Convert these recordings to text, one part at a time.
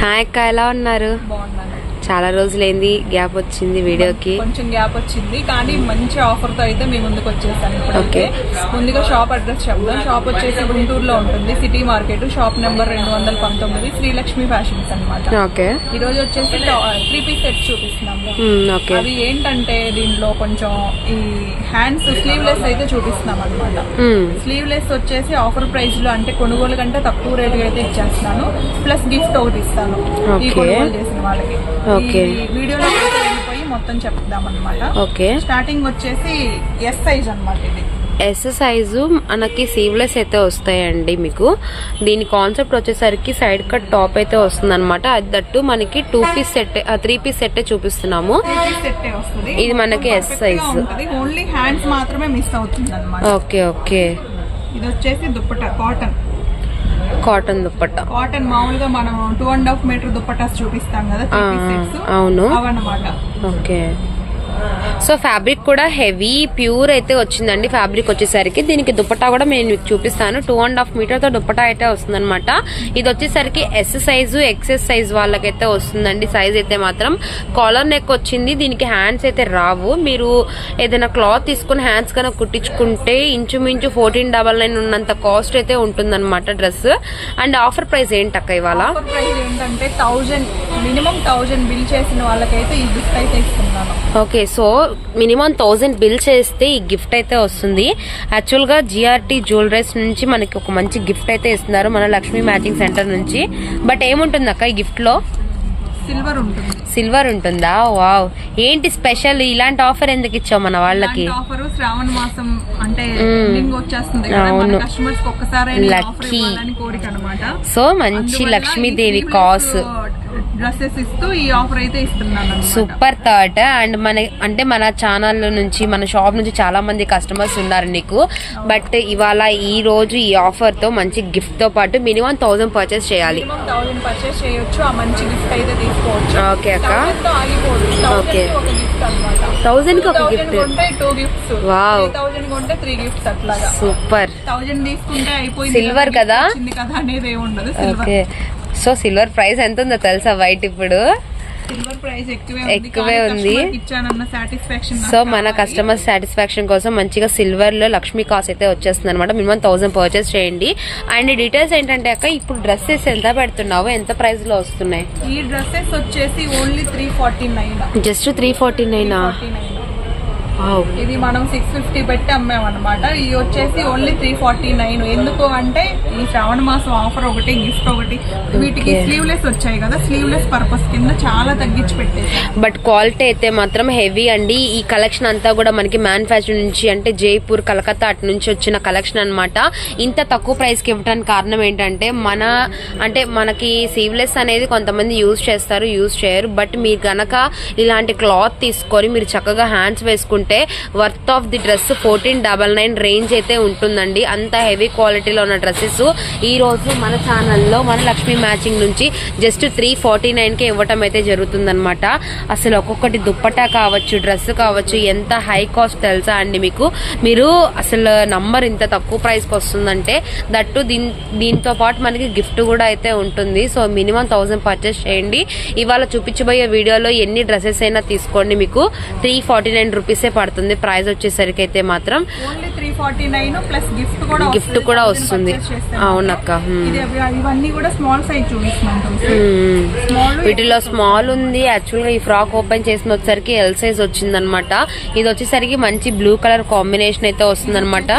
Hi అక్క ఎలా ఉన్నారు? చాలా రోజులైంది గ్యాప్ వచ్చింది వీడియోకి. కొంచెం గ్యాప్ వచ్చింది కానీ మంచి ఆఫర్తో అయితే మేము ముందుకు వచ్చేసాను ఇప్పుడైతే. ముందుగా షాప్ అడ్రస్ చెప్దాం. షాప్ వచ్చేసి గుంటూరులో ఉంటుంది సిటీ మార్కెట్ షాప్ నెంబర్ రెండు వందల పంతొమ్మిది శ్రీలక్ష్మి ఫ్యాషన్స్ అన్నమాట. ఓకే. ఈ రోజు వచ్చేసి త్రీ పీస్ సెట్ చూపిస్తున్నాము ఓకే. అవి ఏంటంటే దీంట్లో కొంచెం ఈ హ్యాండ్స్ స్లీవ్లెస్ అయితే చూపిస్తున్నాం అనమాట మ్మ్, స్లీవ్లెస్ వచ్చేసి ఆఫర్ ప్రైస్లో అంటే కొనుగోలు కంటే తక్కువ రేటుకి అయితే ఇచ్చేస్తున్నాను. ప్లస్ గిఫ్ట్ ఒకటి ఇస్తాను. ఈ. కొనుగోలు చేసిన వాళ్ళకి. వీడియోలో వెళ్ళిపోయి మొత్తం చెప్దాం అనమాట ఓకే. స్టార్టింగ్ వచ్చేసి ఎస్ సైజ్ అన్నమాట ఇది. ఎస్ సైజు మనకి సీవ్లెస్ అయితే వస్తాయండి మీకు. దీని కాన్సెప్ట్ వచ్చేసరికి సైడ్ కట్ టాప్ అయితే వస్తుంది అనమాట అది దట్టు మనకి two piece set three piece set చూపిస్తున్నాము. ఇది మనకి S size. ఓన్లీ హ్యాండ్స్ మాత్రమే మిస్ అవుతుంది అనమాట ఓకే ఓకే. ఇది వచ్చేసి dupatta cotton cotton dupatta. Cotton మామూలుగా మనం two and half metre dupattas చూపిస్తాం కదా. అవును. అవన్నమాట. ఓకే. సో ఫ్యాబ్రిక్ కూడా హెవీ ప్యూర్ అయితే వచ్చిందండి ఫ్యాబ్రిక్ వచ్చేసరికి. దీనికి దుపట్టా కూడా నేను మీకు చూపిస్తాను. టూ అండ్ హాఫ్ మీటర్తో దుపట్టా అయితే వస్తుందన్నమాట. ఇది వచ్చేసరికి ఎస్ సైజు ఎక్సెస్ సైజ్ వాళ్ళకైతే వస్తుందండి. సైజ్ అయితే మాత్రం కాలర్ నెక్ వచ్చింది. దీనికి హ్యాండ్స్ అయితే రావు. మీరు ఏదైనా క్లాత్ తీసుకుని హ్యాండ్స్ కనుక కుట్టించుకుంటే ఇంచుమించు ఫోర్టీన్ డబల్ నైన్ ఉన్నంత కాస్ట్ అయితే ఉంటుందన్నమాట డ్రెస్ అండ్ ఆఫర్ ప్రైస్ ఏంటక్క ఇవాళ? ప్రైస్ ఏంటంటే థౌజండ్ మినిమం థౌజండ్ బిల్ చేసిన వాళ్ళకైతే ఈ గిఫ్ట్ అయితే ఇస్తున్నాను okay so minimum thousand bill చేస్తే ఈ గిఫ్ట్ అయితే వస్తుంది. యాక్చువల్గా జిఆర్టీ జ్యువెలరీస్ నుంచి మనకి ఒక మంచి గిఫ్ట్ అయితే ఇస్తున్నారు మన లక్ష్మీ మ్యాచింగ్ సెంటర్ నుంచి. బట్ ఏముంటుంది అక్క ఈ గిఫ్ట్లో సిల్వర్ ఉంటుంది. సిల్వర్ ఉంటుందా? వావ్. ఏంటి స్పెషల్? ఇలాంటి ఆఫర్ ఎందుకు ఇచ్చావు మన వాళ్ళకి? ఆఫర్ శ్రావణ మాసం అంటే మ్మ్. ఎండింగ్ వచ్చేస్తుంది కదా. అవును. కస్టమర్స్ ఒక్కసారి అనమాట సో మంచి లక్ష్మీదేవి కాస్. డ్రెస్సెస్ ఇస్తూ ఈ ఆఫర్ అయితే ఇస్తున్నాను. Super thought. అండ్ మన అంటే మన ఛానల్ నుంచి మన షాప్ నుంచి చాలా మంది కస్టమర్స్ ఉన్నారు నీకు. బట్ ఇవాళ ఈ రోజు ఈ ఆఫర్తో మంచి గిఫ్ట్తో పాటు మినిమం థౌసండ్ పర్చేస్ చేయాలి. థౌసండ్ పర్చేస్ చేయొచ్చు ఆ మంచి గిఫ్ట్ అయితే తీసుకోవచ్చు. ఓకే అక్క. థౌసండ్ థౌసండ్కి ఒక గిఫ్ట్ కొంటే టూ గిఫ్ట్స్. Wow. థౌసండ్ కొంటే త్రీ గిఫ్ట్స్ అట్లాగా. సూపర్. తీసుకుంటే అయిపోయింది gift కదా? వచ్చింది కదా అనేది ఏమి ఉండదు silver. Okay. So silver price ఎంత ఉందో తెలుసా వైట్ ఇప్పుడు? ఎక్కువే ఉంది. సో మన కస్టమర్ సాటిస్ఫాక్షన్ కోసం మంచిగా సిల్వర్లో లక్ష్మీ కాస్ అయితే వచ్చేస్తుంది అనమాట మినిమం థౌసండ్ పర్చేస్ చేయండి. అండ్ డీటెయిల్స్ ఏంటంటే అక్క ఇప్పుడు డ్రెస్సెస్ ఎంత పెడుతున్నావు? ఎంత ప్రైస్లో వస్తున్నాయి? ఈ డ్రెస్సెస్ వచ్చేసి only three forty nine just three forty నైనా ఇది మనం సిక్స్ ఫిఫ్టీ పెట్టి అమ్మామన్నమాట. ఇది వచ్చేసి ఓన్లీ త్రీ ఫార్టీ నైన్ ఎందుకు అంటే ఈ శ్రావణ మాసం ఆఫర్ ఒకటి గిఫ్ట్ ఒకటి. వీటికి. స్లీవ్లెస్ వచ్చాయి కదా స్లీవ్లెస్ పర్పస్ కింద చాలా తగ్గించి పెట్టేసి బట్ క్వాలిటీ అయితే మాత్రం హెవీ అండి. ఈ కలెక్షన్ అంతా కూడా మనకి మ్యానుఫ్యాక్చర్ నుంచి అంటే జైపూర్ కలకత్తా అటు నుంచి వచ్చిన కలెక్షన్ అన్నమాట. ఇంత తక్కువ ప్రైస్కి ఇవ్వడానికి కారణం ఏంటంటే మన అంటే మనకి సీవ్లెస్ అనేది కొంతమంది యూజ్ చేస్తారు యూజ్ చేయరు. బట్ మీరు గనక ఇలాంటి క్లాత్ తీసుకొని మీరు చక్కగా హ్యాండ్స్ వేసుకుంటే worth of the dress fourteen double nine range అయితే ఉంటుందండి. అంత హెవీ క్వాలిటీలో ఉన్న డ్రెస్సెస్. ఈ రోజు మన ఛానల్లో మన లక్ష్మీ మ్యాచింగ్ నుంచి జస్ట్ త్రీ ఫార్టీ నైన్కే ఇవ్వటం అయితే జరుగుతుందనమాట అసలు ఒక్కొక్కటి దుప్పటా కావచ్చు డ్రెస్ కావచ్చు ఎంత హై కాస్ట్ తెలుసా అండి మీకు? మీరు అసలు నంబర్ ఇంత తక్కువ ప్రైస్కి వస్తుందంటే దట్టు దీని దీంతో పాటు మనకి గిఫ్ట్ కూడా అయితే ఉంటుంది. సో మినిమం థౌసండ్ పర్చేస్ చేయండి. ఇవాళ చూపించబోయే వీడియోలో ఎన్ని డ్రెస్సెస్ అయినా తీసుకోండి మీకు. త్రీ ఫార్టీ నైన్ రూపీసే పడుతుంది. ప్రైస్ వచ్చేసరికి అయితే మాత్రం గిఫ్ట్ కూడా వస్తుంది. అవునక్క, వీటిలో స్మాల్ ఉంది. యాక్చువల్గా ఈ ఫ్రాక్ ఓపెన్ చేసిన వచ్చేసరికి ఎల్ సైజ్ వచ్చిందనమాట ఇది వచ్చేసరికి మంచి బ్లూ కలర్ కాంబినేషన్ అయితే వస్తుందన్నమాట.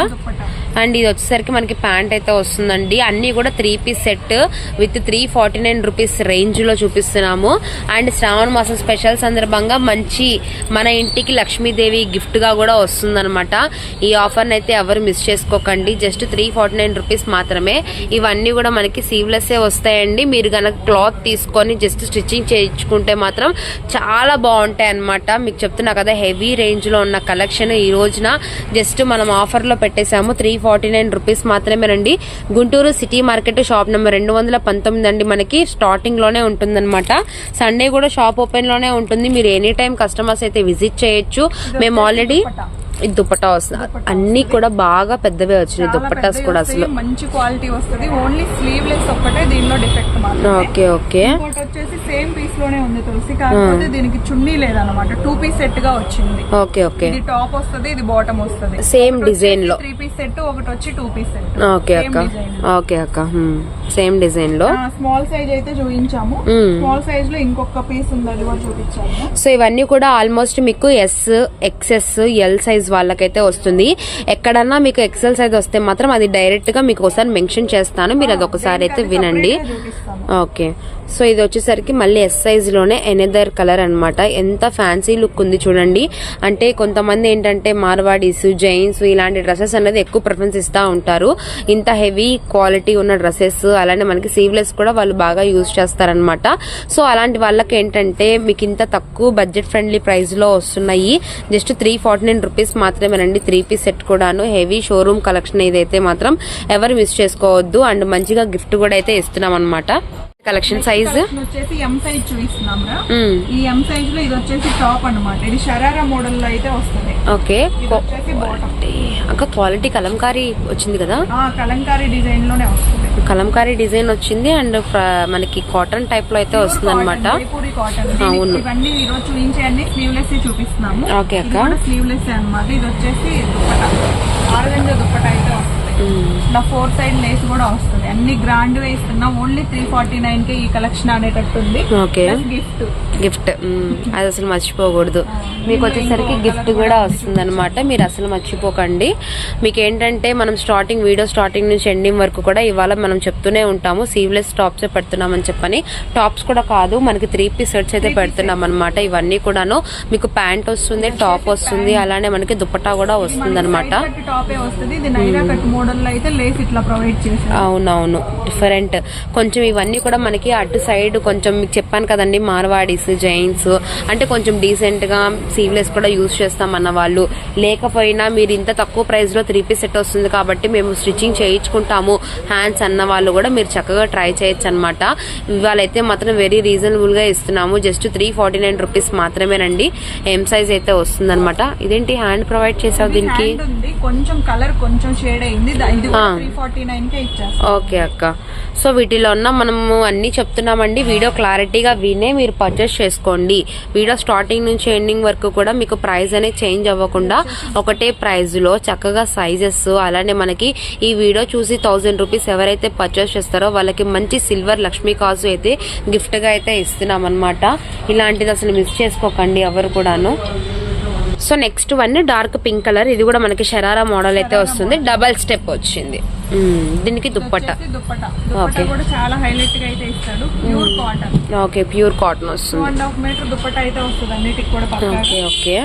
అండ్ ఇది వచ్చేసరికి మనకి ప్యాంట్ అయితే వస్తుందండి. అన్ని కూడా three piece set with three forty nine rupees రేంజ్లో చూపిస్తున్నాము. అండ్ శ్రావణ మాసం స్పెషల్ సందర్భంగా మంచి మన ఇంటికి లక్ష్మీదేవి గిఫ్ట్గా కూడా వస్తుందనమాట ఈ ఆఫర్ అయితే ఎవరు మిస్ చేసుకోకండి. Just three forty nine rupees మాత్రమే. ఇవన్నీ కూడా మనకి సీవ్లెస్ వస్తాయండి. మీరు గనక క్లాత్ తీసుకొని జస్ట్ స్టిచ్చింగ్ చేయించుకుంటే మాత్రం చాలా బాగుంటాయి అన్నమాట. మీకు చెప్తున్నా కదా హెవీ రేంజ్లో ఉన్న కలెక్షన్ ఈ రోజున జస్ట్ మనం ఆఫర్లో పెట్టేశాము. త్రీ ఫార్టీ నైన్ రూపీస్ మాత్రమే రండి Guntur city market shop number రెండు వందల పంతొమ్మిది అండి. మనకి స్టార్టింగ్లోనే ఉంటుందన్నమాట. సండే కూడా షాప్ ఓపెన్లోనే ఉంటుంది. మీరు ఎనీ టైం కస్టమర్స్ అయితే విజిట్ చేయొచ్చు. మేము ఆల్రెడీ ఇది దుపట్టా వస్తుంది. అన్ని కూడా బాగా పెద్దవే వచ్చినాయి దుపట్టాస్ కూడా అసలు. మంచి క్వాలిటీ వస్తుంది. ఓన్లీ స్లీవ్లెస్ ఒక్కటే దీనిలో డిఫెక్ట్ మాత్రమే. Okay okay. వచ్చేసి సేమ్ పీస్లోనే ఉంది తులసి. కాకపోతే దీనికి చున్నీ లేదన్నమాట. టూ పీస్ సెట్గా వచ్చింది. Okay okay. ఇది టాప్ వస్తుంది ఇది బాటమ్ వస్తుంది. సేమ్ డిజైన్లో. త్రీ పీస్ సెట్ ఒకటి వచ్చి టూ పీస్ సెట్ ఓకే అక్క. ఓకే అక్క. సేమ్ డిజైన్లో. స్మాల్ సైజ్ అయితే చూపించాము. స్మాల్ సైజ్లో ఇంకొక పీస్ ఉంది అది కూడా చూపించాము సో ఇవన్నీ కూడా ఆల్మోస్ట్ మీకు ఎస్ ఎక్స్ఎస్ ఎల్ సైజ్ వాళ్ళకైతే వస్తుంది. ఎక్కడన్నా మీకు ఎక్సెల్ సైజ్ వస్తే మాత్రం అది డైరెక్ట్గా మీకు ఒకసారి మెన్షన్ చేస్తాను. మీరు అది ఒకసారి అయితే వినండి. ఓకే సో ఇది వచ్చేసరికి మళ్ళీ ఎస్ సైజ్లోనే ఎనదర్ కలర్ అనమాట ఎంత ఫ్యాన్సీ లుక్ ఉంది చూడండి. అంటే కొంతమంది ఏంటంటే మార్వాడీస్ జైన్స్ ఇలాంటి డ్రెస్సెస్ అనేది ఎక్కువ ప్రిఫరెన్స్ ఇస్తూ ఉంటారు. ఇంత హెవీ క్వాలిటీ ఉన్న డ్రెస్సెస్ అలానే మనకి సీవ్లెస్ కూడా వాళ్ళు బాగా యూజ్ చేస్తారనమాట సో అలాంటి వాళ్ళకి ఏంటంటే మీకు ఇంత తక్కువ బడ్జెట్ ఫ్రెండ్లీ ప్రైస్లో వస్తున్నాయి. Just three forty nine rupees మాత్రమేనండి త్రీ పీస్ సెట్ కూడాను. హెవీ షోరూమ్ కలెక్షన్ ఇదైతే మాత్రం ఎవరు మిస్ చేసుకోవద్దు. అండ్ మంచిగా గిఫ్ట్ కూడా అయితే ఇస్తున్నాం అనమాట కలెక్షన్ సైజ్ వచ్చేసి ఎం సైజ్ చూపిస్తున్నాం రా. ఈ ఎం సైజ్లో ఇది వచ్చేసి టాప్ అన్నమాట. ఇది షరారా మోడల్లో అయితే వస్తుంది. ఓకే అక్క క్వాలిటీ కలంకారీ వచ్చింది కదా? ఆ కలంకారీ డిజైన్లోనే వస్తుంది. కలంకారీ డిజైన్ వచ్చింది అండ్ మనకి కాటన్ టైప్లో అయితే వస్తుంది అనమాట అవును. ఇవన్నీ ఈ రోజు చూపించేయండి. స్లీవ్లెస్ చూపిస్తున్నాము. ఓకే అక్క. స్లీవ్లెస్ అన్నమాట. ఇది వచ్చేసి దుప్పట. ఆరుగంజ దుప్పట అయితే వస్తుంది. ఇట్లా ఫోర్ సైడ్ లేస్ కూడా వస్తుంది. అన్ని గ్రాండ్గా ఇస్తున్నాం. ఓన్లీ త్రీ ఫార్టీ నైన్ కే ఈ కలెక్షన్ అనేటట్టు ఉంది ఓకే గిఫ్ట్ గిఫ్ట్ అది అసలు మర్చిపోకూడదు. మీకు వచ్చేసరికి గిఫ్ట్ కూడా వస్తుంది. అనమాట మీరు అసలు మర్చిపోకండి. మీకు ఏంటంటే మనం స్టార్టింగ్ వీడియో స్టార్టింగ్ నుంచి ఎండింగ్ వరకు కూడా ఇవాళ మనం చెప్తూనే ఉంటాము. సీవ్లెస్ టాప్స్ పెడుతున్నామని చెప్పని. టాప్స్ కూడా కాదు మనకి త్రీ పీస్ సెట్స్ అయితే పెడుతున్నాం అనమాట ఇవన్నీ కూడాను. మీకు ప్యాంట్ వస్తుంది టాప్ వస్తుంది అలానే మనకి దుపట్టా కూడా వస్తుంది అనమాట టాపే వస్తుంది. ఇది నైరా కట్ మోడల్లో అయితే లేస్ ఇట్లా ప్రొవైడ్ చేశారు. అవునవును డిఫరెంట్ కొంచెం ఇవన్నీ కూడా మనకి అటు సైడ్ కొంచెం మీకు చెప్పాను కదండి మార్వాడీస్ జైన్స్ అంటే కొంచెం డీసెంట్గా సీవ్లెస్ కూడా యూజ్ చేస్తామన్న వాళ్ళు. లేకపోయినా మీరు ఇంత తక్కువ ప్రైస్లో త్రీ పీస్ సెట్ వస్తుంది కాబట్టి మేము స్టిచ్చింగ్ చేయించుకుంటాము హ్యాండ్స్ అన్న వాళ్ళు కూడా మీరు చక్కగా ట్రై చేయొచ్చు అనమాట ఇవాళైతే మాత్రం వెరీ రీజనబుల్గా ఇస్తున్నాము just three forty nine rupees మాత్రమేనండి. ఎం సైజ్ అయితే వస్తుంది ఇదేంటి హ్యాండ్ ప్రొవైడ్ చేసావు దీనికి? కొంచెం కలర్ కొంచెం షేడ్ అయింది ఓకే అక్క. సో వీటిలో ఉన్న మనము అన్ని చెప్తున్నామండి. వీడియో క్లారిటీగా వినే మీరు పర్చేస్ చేసుకోండి. వీడియో స్టార్టింగ్ నుంచి ఎండింగ్ వరకు కూడా మీకు ప్రైస్ అనేది చేంజ్ అవ్వకుండా ఒకటే ప్రైస్లో చక్కగా సైజెస్ అలానే మనకి ఈ వీడియో చూసి థౌజండ్ రూపీస్ ఎవరైతే పర్చేస్ చేస్తారో వాళ్ళకి మంచి సిల్వర్ లక్ష్మీ కాజు అయితే గిఫ్ట్గా అయితే ఇస్తున్నాం అనమాట ఇలాంటిది అసలు మిస్ చేసుకోకండి ఎవరు కూడాను. So next one dark pink colour. ఇది కూడా మనకి షరారా మోడల్ అయితే వస్తుంది. డబల్ స్టెప్ వచ్చింది. దీనికి దుప్పట్ట. కూడా చాలా హైలైట్గా అయితే ఇస్తాడు. Pure cotton okay pure cotton వస్తుంది. అండ్ హాఫ్ మీటర్ దుప్పట అయితే వస్తుంది అన్నిటికి కూడా పక్కా ఓకే ఓకే.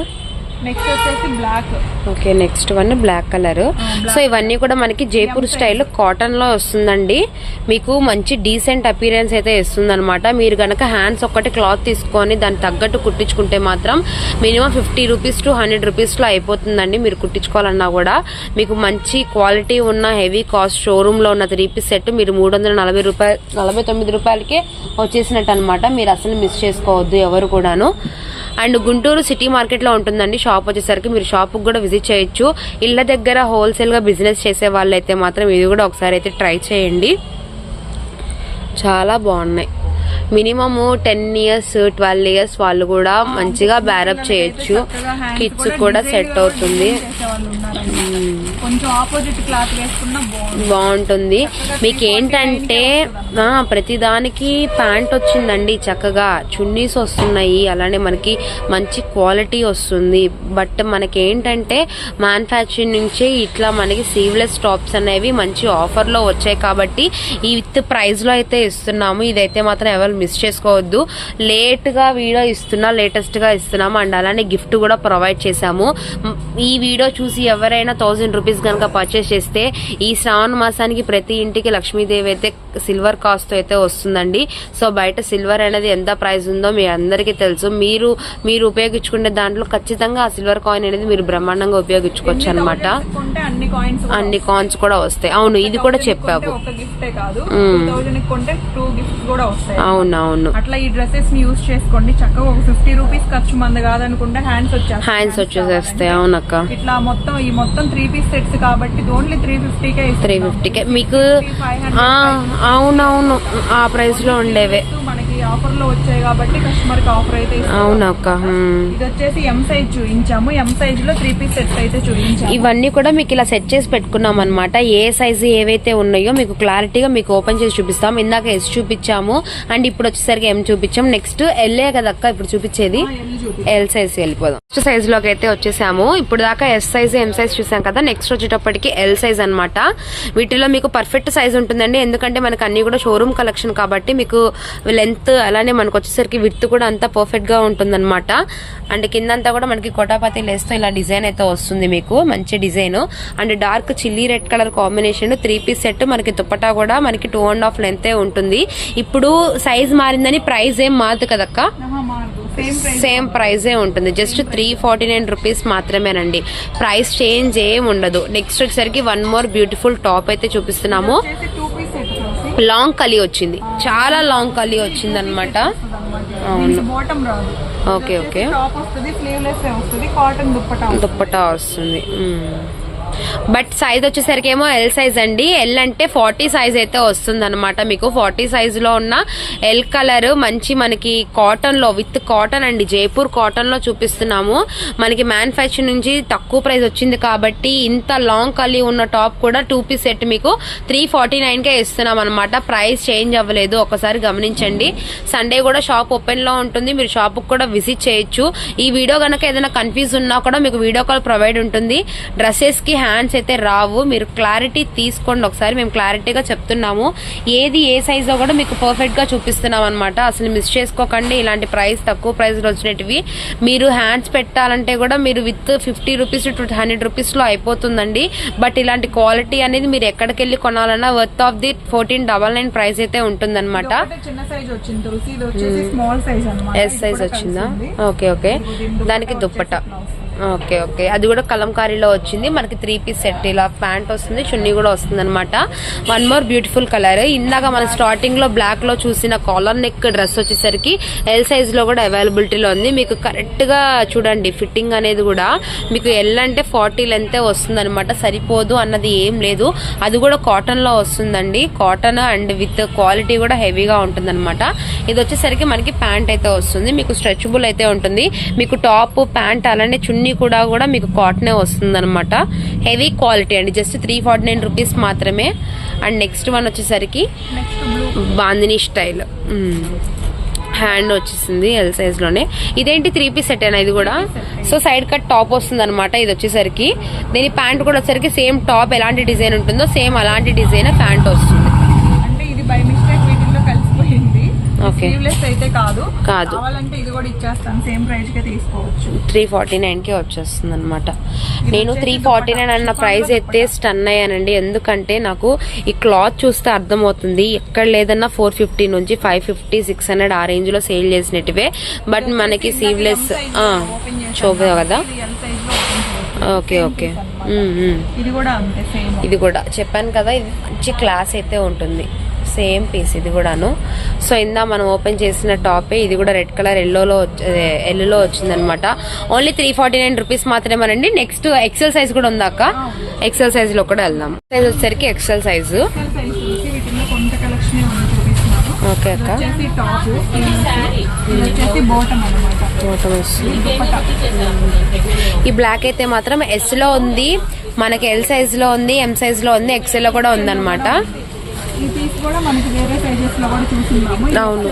నెక్స్ట్ వచ్చేసి black okay next one black colour so ఇవన్నీ కూడా మనకి జైపూర్ స్టైల్ కాటన్లో వస్తుందండి. మీకు మంచి డీసెంట్ అపీరెన్స్ అయితే ఇస్తుంది అనమాట మీరు గనక హ్యాండ్స్ ఒక్కటి క్లాత్ తీసుకొని దానికి తగ్గట్టు కుట్టించుకుంటే మాత్రం minimum fifty rupees to hundred రూపీస్లో అయిపోతుందండి మీరు కుట్టించుకోవాలన్నా కూడా. మీకు మంచి క్వాలిటీ ఉన్న హెవీ కాస్ట్ షోరూమ్లో ఉన్న త్రీ పీస్ సెట్ మీరు మూడు వందల నలభై రూపాయలు నలభై తొమ్మిది రూపాయలకే వచ్చేసినట్టు అనమాట మీరు అసలు మిస్ చేసుకోవద్దు ఎవరు కూడాను. అండ్ గుంటూరు సిటీ మార్కెట్లో ఉంటుందండి షాప్ వచ్చేసరికి మీరు షాప్ కూడా విజిట్ చేయొచ్చు. ఇళ్ళ దగ్గర హోల్సేల్గా బిజినెస్ చేసే వాళ్ళైతే మాత్రం ఇది కూడా ఒకసారి అయితే ట్రై చేయండి. చాలా బాగున్నాయి. Minimum ten years twelve years వాళ్ళు కూడా మంచిగా బ్యారప్ చేయొచ్చు. కిడ్స్ కూడా సెట్ అవుతుంది. బాగుంటుంది. మీకు ఏంటంటే ప్రతిదానికి ప్యాంట్ వచ్చిందండి చక్కగా. చున్నీస్ వస్తున్నాయి. అలానే మనకి మంచి క్వాలిటీ వస్తుంది. బట్ మనకి ఏంటంటే మ్యానుఫ్యాక్చరింగ్ నుంచే ఇట్లా మనకి సీవ్లెస్ టాప్స్ అనేవి మంచి ఆఫర్లో వచ్చాయి కాబట్టి ఈ విత్ ప్రైస్లో అయితే ఇస్తున్నాము. ఇదైతే మాత్రం ఎవరు మిస్ చేసుకోవద్దు. లేట్గా వీడియో ఇస్తున్నా లేటెస్ట్గా ఇస్తున్నాము. అండ్ అలానే గిఫ్ట్ కూడా ప్రొవైడ్ చేశాము. ఈ వీడియో చూసి ఎవరైనా థౌజండ్ రూపీస్ కనుక పర్చేస్ చేస్తే ఈ శ్రావణ మాసానికి ప్రతి ఇంటికి లక్ష్మీదేవి అయితే సిల్వర్ కాస్ట్ అయితే వస్తుందండి. సో బయట సిల్వర్ అనేది ఎంత ప్రైస్ ఉందో మీ అందరికీ తెలుసు. మీరు మీరు ఉపయోగించుకునే దాంట్లో ఖచ్చితంగా ఆ సిల్వర్ కాయిన్ అనేది మీరు బ్రహ్మాండంగా ఉపయోగించుకోవచ్చు అనమాట అన్ని కాయిన్స్ అన్ని కాయిన్స్ కూడా వస్తాయి. అవును ఇది కూడా చెప్పావు. ఒక గిఫ్టే కాదు. టూ థౌజండ్ కొంటే టూ గిఫ్ట్స్ కూడా వస్తాయి. అవును అవును అట్లా ఈ డ్రెస్సెస్ యూజ్ చేసుకోండి. చక్కగా ఒక ఫిఫ్టీ రూపీస్ ఖర్చు మంది కాదనుకుంటే హ్యాండ్స్ వచ్చేస్తాయి. హ్యాండ్స్ వచ్చేసేస్తాయి. అవునక్క. ఇట్లా మొత్తం ఈ మొత్తం త్రీ పీస్ సెట్స్ కాబట్టి ఓన్లీ త్రీ ఫిఫ్టీకే త్రీ ఫిఫ్టీకే మీకు ఆ, అవును ఆ ప్రైస్లో ఉండేవే. మనకి ఆఫర్లో వచ్చాయి కాబట్టి కస్టమర్కి ఆఫర్ అయితే. అవునక్క. ఇది వచ్చేసి ఎం సైజ్ చూపించాము. ఎం సైజ్లో త్రీ పీస్ సెట్స్ అయితే చూపించాము. ఇవన్నీ కూడా మీకు ఇలా సెట్ చేసి పెట్టుకున్నాం అనమాట ఏ సైజు ఏవైతే ఉన్నాయో మీకు క్లారిటీగా మీకు ఓపెన్ చేసి చూపిస్తాం. ఇందాక ఎస్ చూపించాము. అండ్ ఇప్పుడు వచ్చేసరికి ఎం చూపించాం. నెక్స్ట్ ఎల్ఏ కదక్క ఇప్పుడు చూపించేది? ఎల్ సైజ్ వెళ్ళిపోదాం. నెక్స్ట్ సైజ్లోకి అయితే వచ్చేసాము. ఇప్పుడు దాకా ఎస్ సైజ్ ఎం సైజ్ చూసాం కదా. నెక్స్ట్ వచ్చేటప్పటికి ఎల్ సైజ్ అన్నమాట. వీటిలో మీకు పర్ఫెక్ట్ సైజ్ ఉంటుందండి. ఎందుకంటే మనకు అన్ని కూడా షోరూమ్ కలెక్షన్ కాబట్టి మీకు లెంత్ అలానే మనకు వచ్చేసరికి విత్ కూడా అంతా పర్ఫెక్ట్గా ఉంటుందన్నమాట. అండ్ కిందంతా కూడా మనకి కోటాపతి లేస్తో ఇలా డిజైన్ అయితే వస్తుంది మీకు మంచి design. And dark chilli red colour combination three piece set మనకి దుప్పటా కూడా మనకి టూ అండ్ హాఫ్ లెంత్ ఉంటుంది. ఇప్పుడు సైజ్ మారిందని ప్రైస్ ఏం మారదు కదక్క? సేమ్ ప్రైజే ఉంటుంది. Just three forty nine rupees మాత్రమేనండి. ప్రైస్ చేంజ్ ఏం ఉండదు. నెక్స్ట్ వచ్చేసరికి వన్ మోర్ బ్యూటిఫుల్ టాప్ అయితే చూపిస్తున్నాము. లాంగ్ కలీ వచ్చింది. చాలా లాంగ్ కలీ వచ్చింది అనమాట అవును ఓకే ఓకే. దుప్పటా వస్తుంది. బట్ సైజ్ వచ్చేసరికి ఏమో ఎల్ సైజ్ అండి. ఎల్ అంటే ఫార్టీ సైజ్ అయితే వస్తుంది అనమాట మీకు ఫార్టీ సైజులో ఉన్న ఎల్ కలర్ మంచి మనకి కాటన్లో విత్ కాటన్ అండి. జైపూర్ కాటన్లో చూపిస్తున్నాము. మనకి మ్యానుఫ్యాక్చర్ నుంచి తక్కువ ప్రైస్ వచ్చింది కాబట్టి ఇంత లాంగ్ కలీ ఉన్న టాప్ కూడా టూ పీస్ సెట్ మీకు త్రీ ఫార్టీ నైన్ కే ఇస్తున్నాం అనమాట ప్రైస్ చేంజ్ అవ్వలేదు. ఒకసారి గమనించండి. సండే కూడా షాప్ ఓపెన్లో ఉంటుంది. మీరు షాప్కి కూడా విజిట్ చేయొచ్చు. ఈ వీడియో కనుక ఏదైనా కన్ఫ్యూజ్ ఉన్నా కూడా మీకు వీడియో కాల్ ప్రొవైడ్ ఉంటుంది. డ్రెస్సెస్కి హ్యాండ్స్ అయితే రావు. మీరు క్లారిటీ తీసుకోండి. ఒకసారి మేము క్లారిటీగా చెప్తున్నాము. ఏది ఏ సైజ్లో కూడా మీకు పర్ఫెక్ట్గా చూపిస్తున్నాం అనమాట అసలు మిస్ చేసుకోకండి. ఇలాంటి ప్రైస్ తక్కువ ప్రైస్లో వచ్చినవి మీరు హ్యాండ్స్ పెట్టాలంటే కూడా మీరు with fifty rupees to hundred రూపీస్లో అయిపోతుందండి. బట్ ఇలాంటి క్వాలిటీ అనేది మీరు ఎక్కడికి వెళ్ళి కొనాలన్నా worth of the fourteen double nine price అయితే ఉంటుందన్నమాట. ఎస్ సైజ్ కూడా వచ్చిందా. ఓకే ఓకే దీని దానికి దుప్పట. Okay okay. అది కూడా కలంకారీలో వచ్చింది. మనకి త్రీ పీస్ సెట్ ఇలా ప్యాంట్ వస్తుంది చున్నీ కూడా వస్తుంది అనమాట వన్ మోర్ బ్యూటిఫుల్ కలర్ ఇందాక మనం స్టార్టింగ్లో బ్లాక్లో చూసిన కాలర్ నెక్ డ్రెస్ వచ్చేసరికి ఎల్ సైజ్లో కూడా అవైలబిలిటీలో ఉంది. మీకు కరెక్ట్గా చూడండి ఫిట్టింగ్ అనేది కూడా. మీకు ఎల్ అంటే ఫార్టీ లెంతే వస్తుంది అనమాట సరిపోదు అన్నది ఏం లేదు. అది కూడా కాటన్లో వస్తుందండి. కాటన్ అండ్ విత్ క్వాలిటీ కూడా హెవీగా ఉంటుంది అనమాట ఇది వచ్చేసరికి మనకి ప్యాంట్ అయితే వస్తుంది. మీకు స్ట్రెచబుల్ అయితే ఉంటుంది. మీకు టాప్ ప్యాంట్ అలానే చున్నీ కూడా కూడా మీకు కాటనే వస్తుంది అనమాట హెవీ క్వాలిటీ అండి. Just three forty nine rupees మాత్రమే. అండ్ నెక్స్ట్ వన్ వచ్చేసరికి బాందిని స్టైల్ హ్యాండ్ వచ్చేసింది ఎల్ సైజ్లోనే. ఇదేంటి త్రీ పీస్ సెట్ అయినా ఇది కూడా? సో సైడ్ కట్ టాప్ వస్తుంది అనమాట ఇది వచ్చేసరికి. దీని ప్యాంట్ కూడా వచ్చేసరికి సేమ్ టాప్ ఎలాంటి డిజైన్ ఉంటుందో సేమ్ అలాంటి డిజైన్ ప్యాంట్ వస్తుంది. అంటే ఇది బై స్లీవ్లెస్ అయితే కాదు. కాదు. కావాలంటే ఇది కూడా ఇచ్చేస్తాను. సేమ్ ప్రైస్ కే తీసుకోవచ్చు. త్రీ ఫార్టీ నైన్కి వచ్చేస్తుంది అనమాట నేను త్రీ ఫార్టీ నైన్ అన్న ప్రైస్ అయితే స్టన్ అయ్యానండి. ఎందుకంటే నాకు ఈ క్లాత్ చూస్తే అర్థమవుతుంది. ఎక్కడ లేదన్నా ఫోర్ ఫిఫ్టీ నుంచి ఫైవ్ ఫిఫ్టీ సిక్స్ హండ్రెడ్ ఆ రేంజ్లో సేల్ చేసినట్టువే బట్ మనకి సీవ్లెస్ చూపే కదా. ఓకే ఓకే కూడా అంతే సేమ్ ఇది కూడా. చెప్పాను కదా ఇది మంచి క్లాస్ అయితే ఉంటుంది. సేమ్ పీస్ ఇది కూడాను. సో ఇందా మనం ఓపెన్ చేసిన టాపే ఇది కూడా రెడ్ కలర్ ఎల్లోలో ఎల్లులో వచ్చిందనమాట. Only three forty nine rupees మాత్రమేనండి నెక్స్ట్ ఎక్సెల్ సైజ్ కూడా ఉందాక ఎక్సెల్ సైజ్లో కూడా వెళ్దాం. సైజ్ వచ్చేసరికి ఎక్సెల్ సైజు ఓకే అక్క. ఈ బ్లాక్ అయితే మాత్రం ఎస్లో ఉంది మనకి ఎల్ సైజ్లో ఉంది ఎం సైజ్లో ఉంది ఎక్సెల్లో కూడా ఉందన్నమాట. ఈ పీస్ కూడా మనకి వేరే సైజెస్లో కూడా చూస్తున్నాము. అవును.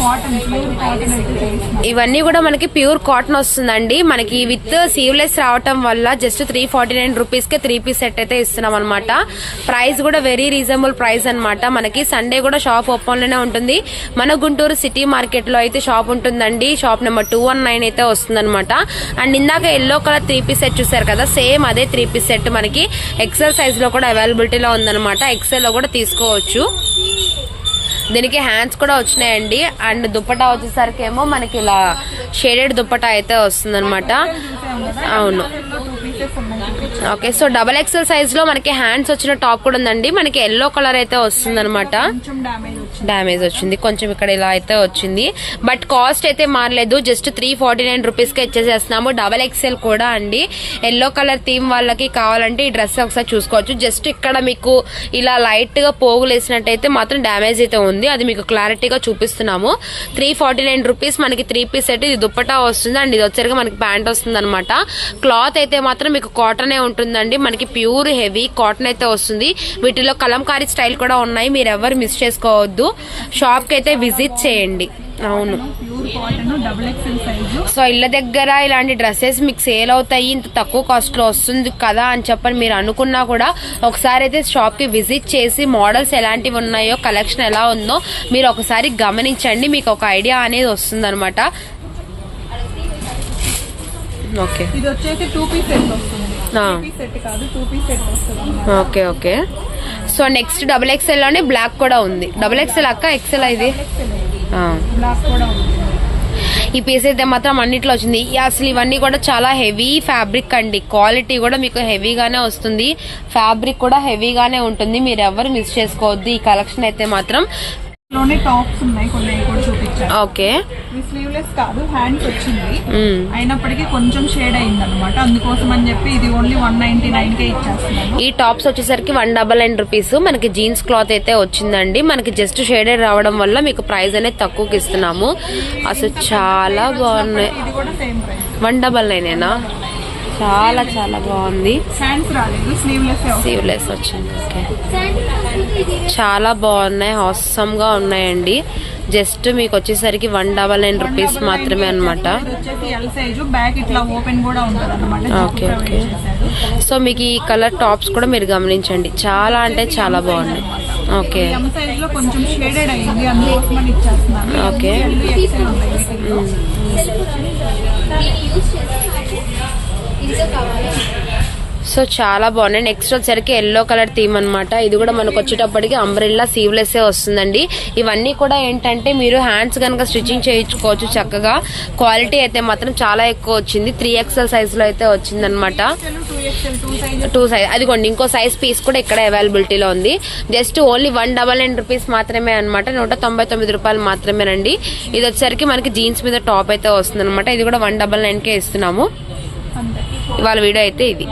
కాటన్ ప్యూర్ కాటన్ అయితే చేస్తున్నాం ఇవన్నీ కూడా మనకి ప్యూర్ కాటన్ వస్తుందండి. మనకి విత్ సీవ్లెస్ రావటం వల్ల జస్ట్ త్రీ ఫార్టీ నైన్ రూపీస్కి త్రీ పీస్ సెట్ అయితే ఇస్తున్నాం అనమాట ప్రైస్ కూడా వెరీ రీజనబుల్ ప్రైస్ అన్నమాట. మనకి సండే కూడా షాప్ ఓపెన్లోనే ఉంటుంది. మన గుంటూరు సిటీ మార్కెట్లో అయితే షాప్ ఉంటుందండి. Shop number two one nine అయితే వస్తుందన్నమాట. అండ్ ఇందాక yellow colour three piece set చూసారు కదా? సేమ్ అదే త్రీ పీస్ సెట్ మనకి ఎక్సెల్ సైజ్లో కూడా అవైలబిలిటీలో ఉందన్నమాట. ఎక్సెల్లో కూడా తీసుకోవచ్చు. దీనికి హ్యాండ్స్ కూడా వచ్చినాయండి. అండ్ దుప్పటా వచ్చేసరికి ఏమో మనకి ఇలా షేడెడ్ దుప్పటా అయితే వస్తుందన్నమాట. అవును. ఓకే సో డబల్ ఎక్సెల్ సైజ్లో మనకి హ్యాండ్స్ వచ్చిన టాప్ కూడా ఉందండి. మనకి ఎల్లో కలర్ అయితే వస్తుందన్నమాట. అనమాట డ్యామేజ్ వచ్చింది. కొంచెం ఇక్కడ ఇలా అయితే వచ్చింది. బట్ కాస్ట్ అయితే మారలేదు. జస్ట్ త్రీ ఫార్టీ నైన్ రూపీస్కి ఇచ్చేసేస్తున్నాము. డబల్ ఎక్స్ఎల్ కూడా అండి. ఎల్లో కలర్ థీమ్ వాళ్ళకి కావాలంటే ఈ డ్రెస్ ఒకసారి చూసుకోవచ్చు. జస్ట్ ఇక్కడ మీకు ఇలా లైట్గా పోగులేసినట్టయితే పోగులు వేసినట్టయితే మాత్రం డ్యామేజ్ అయితే ఉంది. అది మీకు క్లారిటీగా చూపిస్తున్నాము. త్రీ ఫార్టీ నైన్ రూపీస్ మనకి త్రీ పీస్ అయితే ఇది దుప్పటా వస్తుంది. అండ్ ఇది వచ్చేసరికి మనకి ప్యాంట్ వస్తుంది అనమాట క్లాత్ అయితే మాత్రం మీకు కాటనే ఉంటుందండి. మనకి ప్యూర్ హెవీ కాటన్ అయితే వస్తుంది. వీటిలో కలంకారీ స్టైల్ కూడా ఉన్నాయి. మీరు ఎవరు మిస్ చేసుకోవద్దు. షాప్కి అయితే విజిట్ చేయండి. అవును. సో ఇళ్ళ దగ్గర ఇలాంటి డ్రెస్సెస్ మీకు సేల్ అవుతాయి ఇంత తక్కువ కాస్ట్లో వస్తుంది కదా అని చెప్పని మీరు అనుకున్నా కూడా ఒకసారి అయితే షాప్కి విజిట్ చేసి మోడల్స్ ఎలాంటివి ఉన్నాయో కలెక్షన్ ఎలా ఉందో మీరు ఒకసారి గమనించండి మీకు ఒక ఐడియా అనేది వస్తుంది అనమాట ఓకే. ఇది వచ్చేసి టూ పీస్ వస్తుంది. సెట్ కాదు టూ పీస్ సెట్ వస్తుంది okay okay. So next double ఎక్స్ఎల్లోనే black కూడా ఉంది. డబుల్ ఎక్స్ఎల్ అక్క ఎక్స్ఎల్ ఇది. బ్లాక్ కూడా ఉంది. ఈ పీస్ అయితే మాత్రం అన్నిట్లో వచ్చింది. అసలు ఇవన్నీ కూడా చాలా హెవీ ఫ్యాబ్రిక్ అండి. క్వాలిటీ కూడా మీకు హెవీగానే వస్తుంది. ఫ్యాబ్రిక్ కూడా హెవీగానే ఉంటుంది. మీరు ఎవరు మిస్ చేసుకోవద్దు. ఈ కలెక్షన్ అయితే మాత్రం టాప్స్ ఉన్నాయి కొన్ని. ఓకే స్లీవ్లెస్ కాదు హ్యాండ్స్ వచ్చింది మ్మ్. అయినప్పటికీ కొంచెం షేడ్ అయింది అనమాట అందుకోసం అని చెప్పి ఇది ఓన్లీ వన్ నైన్టీ నైన్ కే ఇచ్చేస్తున్నాను. ఈ టాప్స్ వచ్చేసరికి వన్ డబల్ నైన్ రూపీస్ మనకి జీన్స్ క్లాత్ అయితే వచ్చిందండి. మనకి జస్ట్ షేడెడ్ రావడం వల్ల మీకు ప్రైస్ అనేది తక్కువకి ఇస్తున్నాము. అసలు చాలా బాగున్నాయి. వన్ డబల్ నైనేనా చాలా చాలా బాగుంది. స్లీవ్లెస్ వచ్చింది ఓకే. చాలా బాగున్నాయి హాసమ్గా ఉన్నాయండి. జస్ట్ మీకు వచ్చేసరికి వన్ డబల్ నైన్ రూపీస్ మాత్రమే అనమాట ఓకే ఓకే. సో మీకు ఈ కలర్ టాప్స్ కూడా మీరు గమనించండి. చాలా అంటే చాలా బాగున్నాయి. ఓకే. ఎం సో చాలా బాగున్నాయి. నెక్స్ట్ వచ్చేసరికి ఎల్లో కలర్ థీమ్ అన్నమాట. ఇది కూడా మనకు వచ్చేటప్పటికి అంబ్రెల్లా సీవ్లెస్ వస్తుందండి. ఇవన్నీ కూడా ఏంటంటే మీరు హ్యాండ్స్ కనుక స్టిచ్చింగ్ చేయించుకోవచ్చు చక్కగా. క్వాలిటీ అయితే మాత్రం చాలా ఎక్కువ వచ్చింది. త్రీ ఎక్స్ఎల్ సైజ్లో అయితే వచ్చింది అనమాట టూ సైజ్ అదిగోండి ఇంకో సైజ్ పీస్ కూడా ఇక్కడ అవైలబిలిటీలో ఉంది. Just only one double nine rupees మాత్రమే అనమాట నూట తొంభై తొమ్మిది రూపాయలు మాత్రమేనండి. ఇది వచ్చేసరికి మనకి జీన్స్ మీద టాప్ అయితే వస్తుంది అనమాట ఇది కూడా వన్ డబల్ నైన్ కే ఇస్తున్నాము. ఇవాళ వీడియో అయితే ఇది.